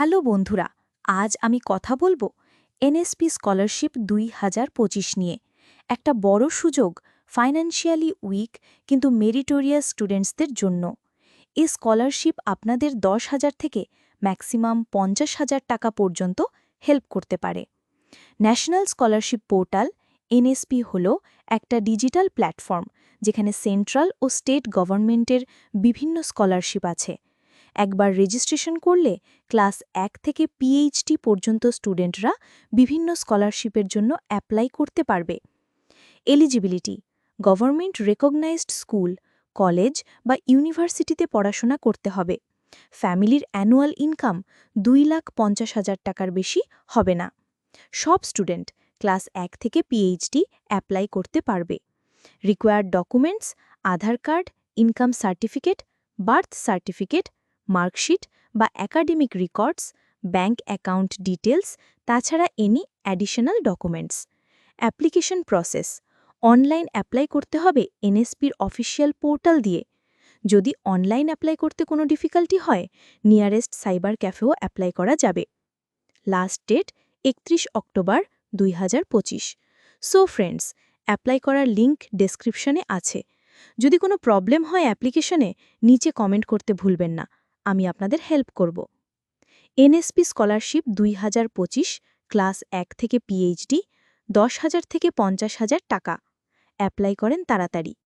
Hello বন্ধুরা, আজ আমি কথা বলব এনএসপি স্কলারশিপ দুই হাজার পঁচিশ নিয়ে। একটা বড় সুযোগ ফাইন্যান্সিয়ালি উইক কিন্তু মেরিটোরিয়াস স্টুডেন্টসদের জন্য। এই স্কলারশিপ আপনাদের দশ হাজার থেকে ম্যাক্সিমাম পঞ্চাশ হাজার টাকা পর্যন্ত হেল্প করতে পারে। ন্যাশনাল স্কলারশিপ পোর্টাল এনএসপি হল একটা ডিজিটাল প্ল্যাটফর্ম যেখানে সেন্ট্রাল ও স্টেট গভর্নমেন্টের বিভিন্ন স্কলারশিপ আছে। একবার রেজিস্ট্রেশন করলে ক্লাস এক থেকে পিএইচডি পর্যন্ত স্টুডেন্টরা বিভিন্ন স্কলারশিপের জন্য অ্যাপ্লাই করতে পারবে। Eligibility government recognised school college বা ইউনিভার্সিটিতে পড়াশোনা করতে হবে। ফ্যামিলির অ্যানুয়াল ইনকাম দুই লাখ পঞ্চাশ হাজার টাকার বেশি হবে না। সব স্টুডেন্ট ক্লাস এক থেকে পিএইচডি অ্যাপ্লাই করতে পারবে। Required documents Aadhaar card income certificate birth certificate marksheet বা academic records, bank account details তাছাড়া any additional documents. Application process. Online apply করতে হবে এনএসপির অফিসিয়াল পোর্টাল দিয়ে। যদি অনলাইন অ্যাপ্লাই করতে কোনো ডিফিকাল্টি হয়, নিয়ারেস্ট সাইবার ক্যাফেও অ্যাপ্লাই করা যাবে। লাস্ট ডেট একত্রিশ অক্টোবর দুই হাজার পঁচিশ। সো ফ্রেন্ডস, অ্যাপ্লাই করার লিঙ্ক ডেসক্রিপশনে আছে। যদি কোনো প্রবলেম হয় অ্যাপ্লিকেশনে, নিচে কমেন্ট করতে ভুলবেন না। আমি আপনাদের হেল্প করব। এনএসপি স্কলারশিপ দুই হাজার পঁচিশ ক্লাস এক থেকে পিএইচডি দশ হাজার থেকে পঞ্চাশ হাজার টাকা। অ্যাপ্লাই করেন তাড়াতাড়ি।